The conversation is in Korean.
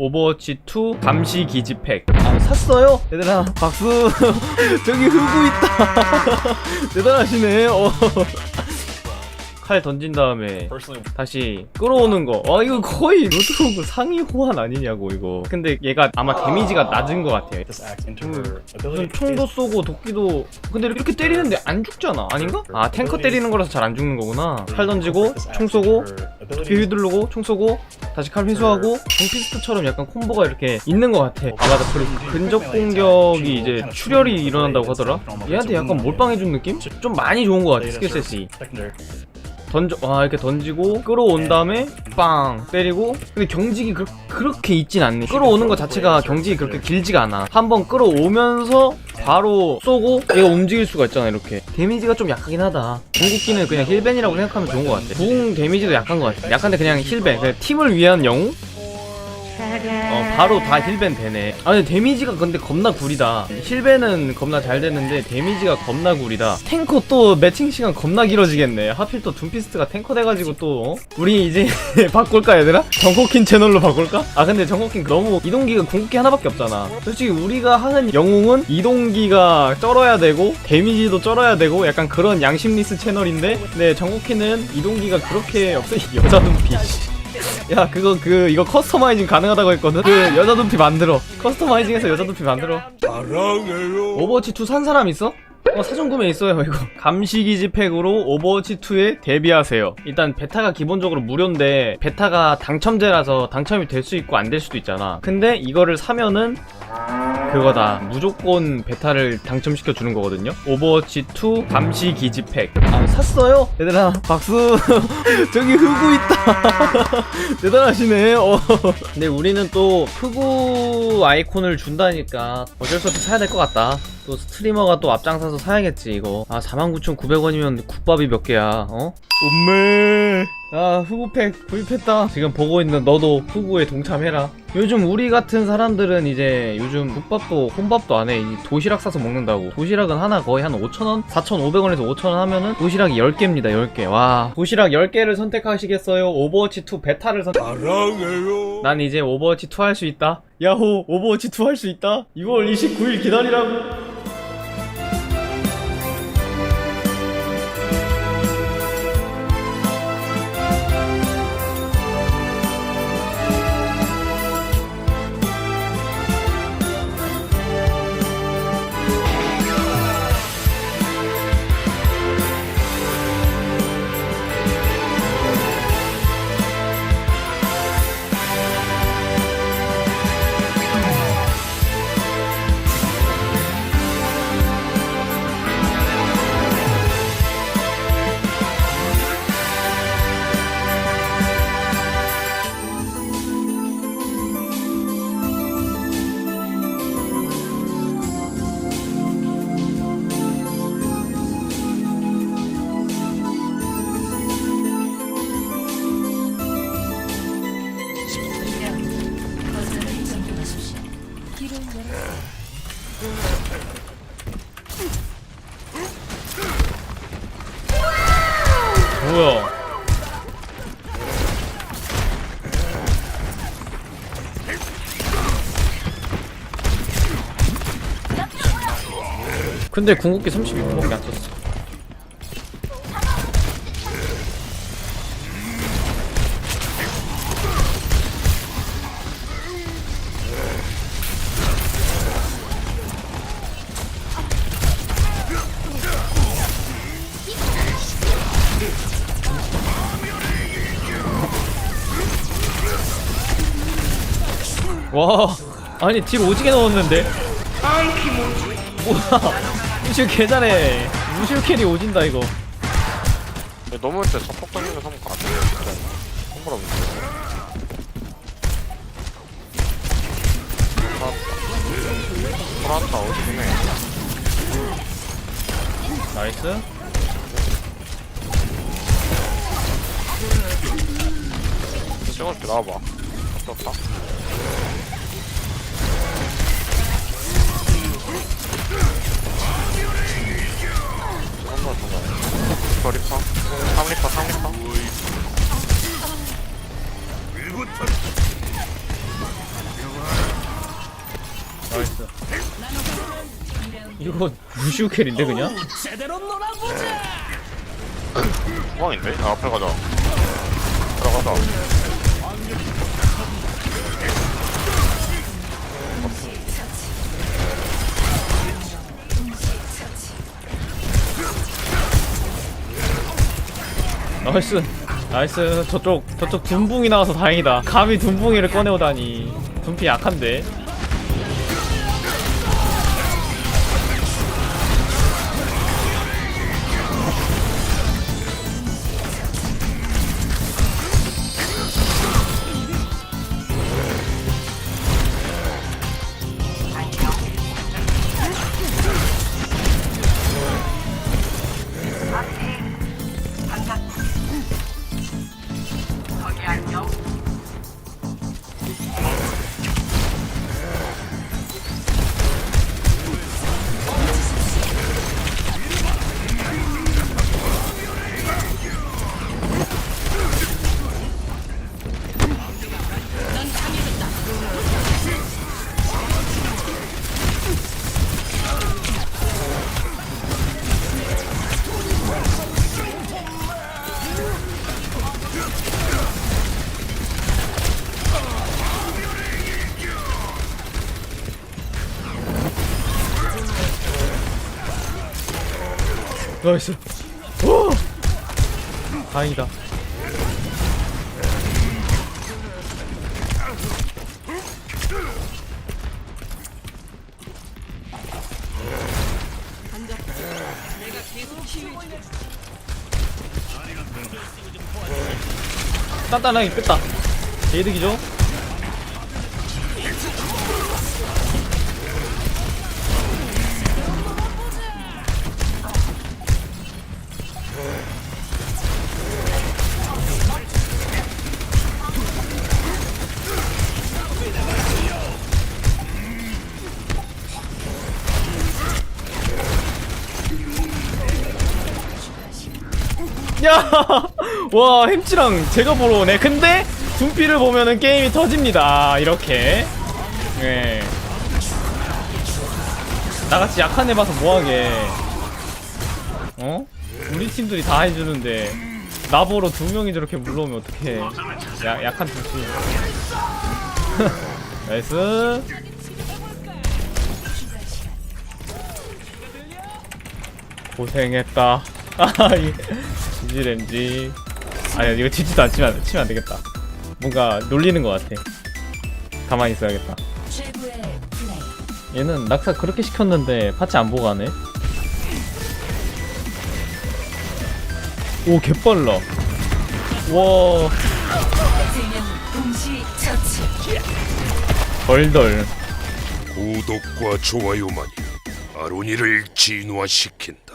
오버워치 2 감시 기지팩 아 샀어요? 얘들아 박수 저기 흑우 있다 대단하시네 어. 칼 던진 다음에 다시 끌어오는 거. 아 이거 거의 로드호그 상위 호환 아니냐고 이거. 근데 얘가 아마 데미지가 낮은 것 같아요. 음. 무슨 총도 쏘고 도끼도 근데 이렇게 때리는데 안 죽잖아 아닌가? 아 탱커 때리는 거라서 잘 안 죽는 거구나 칼 던지고 총 쏘고 도끼 휘두르고 총 쏘고 다시 칼 회수하고 둠피스트처럼 약간 콤보가 이렇게 있는 것 같아 아 맞아 그리고 근접 공격이 이제 출혈이 일어난다고 하더라 얘한테 약간 몰빵해준 느낌? 좀 많이 좋은 것 같아 스킬셋이. 던져 와 이렇게 던지고 끌어온 다음에 빵 때리고. 근데 경직이 그, 그렇게 있진 않네 끌어오는 것 자체가 경직이 그렇게 길지가 않아. 한번 끌어오면서 바로 쏘고 얘가 움직일 수가 있잖아 이렇게. 데미지가 좀 약하긴 하다. 궁극기는 그냥 힐벤이라고 생각하면 좋은 것 같아. 궁 데미지도 약한 것 같아. 약한데 그냥 힐벤. 그냥 팀을 위한 영웅 어 바로 다 힐벤 되네. 아 근데 데미지가 근데 겁나 구리다. 힐벤은 겁나 잘 되는데 데미지가 겁나 구리다. 탱커 또 매칭 시간 겁나 길어지겠네. 하필 또 둠피스트가 탱커 돼가지고 또 어? 우리 이제 바꿀까 얘들아? 정코킨 채널로 바꿀까? 아 근데 정코킨 너무 이동기가 궁극기 하나밖에 없잖아. 솔직히 우리가 하는 영웅은 이동기가 쩔어야 되고 데미지도 쩔어야 되고 약간 그런 양심리스 채널인데 네 정코킨은 이동기가 그렇게 없어 여자 둠피 야 그거 그 이거 커스터마이징 가능하다고 했거든? 그 여자 두피 만들어. 커스터마이징해서 여자 두피 만들어. 오버워치 2 산 사람 있어? 어 사전 구매 있어요 이거. 감시기지 팩으로 오버워치 2에 데뷔하세요. 일단 베타가 기본적으로 무료인데 베타가 당첨제라서 당첨이 될 수 있고 안 될 수도 있잖아. 근데 이거를 사면은 그거다. 무조건 베타를 당첨시켜 주는 거거든요. 오버워치 2 감시 기지 팩아 샀어요? 얘들아 박수. 저기 흑우 있다. 대단하시네. 어. 근데 우리는 또 흑우 아이콘을 준다니까 어쩔 수 없이 사야 될 것 같다 또 스트리머가 또 앞장서서 사야겠지 이거. 아 49,900원이면 국밥이 몇 개야 어? 음메 아 후구팩 구입했다. 지금 보고 있는 너도 후구에 동참해라. 요즘 우리 같은 사람들은 이제 요즘 국밥도 혼밥도 안해. 도시락 싸서 먹는다고. 도시락은 하나 거의 한 5천원? 4,500원에서 5천원 하면은 도시락이 10개입니다 10개. 와. 도시락 10개를 선택하시겠어요? 오버워치2 베타를 선택 난 이제 오버워치 2 할 수 있다. 야호 오버워치 2 할 수 있다. 2월 29일 기다리라고 근데 궁극기 32%밖에 안 썼어. 와 아니 딜 오지게 넣었는데? 뭐야 무실 개잘해 무실 캐리 오진다 이거. 넘어올 때 서폭 던지면 한번 가져 진짜 선물 없는데 돌아왔다 어디네 나이스. 찍어줄게 나와봐. 좋다? 한번 리퍼 리퍼. 다운 리퍼 다운 리퍼. 이거 루시우 캐리인데 그냥? 네. 구멍인데? 아 앞에 가자. 들어가자. 나이스. 나이스. 저쪽 저쪽 둔붕이 나와서 다행이다. 감히 둔붕이를 꺼내오다니. 둔피 약한데 나이스 오! 다행이다 단단하게 뺐다 개이득이죠? 야! 와, 햄찌랑 제가 보러 오네. 근데, 둔피를 보면은 게임이 터집니다. 이렇게. 예. 나같이 약한 애 봐서 뭐하게. 어? 우리 팀들이 다 해주는데, 나 보러 두 명이 저렇게 물러오면 어떡해. 야, 약한 둔피. 나이스. 고생했다. 아, 이 지지렌지. 아니야, 이거 뒤지도 안 치면, 안- 치면 안 되겠다. 뭔가 놀리는 것 같아. 가만히 있어야겠다. 얘는 낙사 그렇게 시켰는데 파츠 안 보고 가네. 오, 개빨라. 와. 덜덜. 구독과 좋아요만이 아로니를 진화시킨다.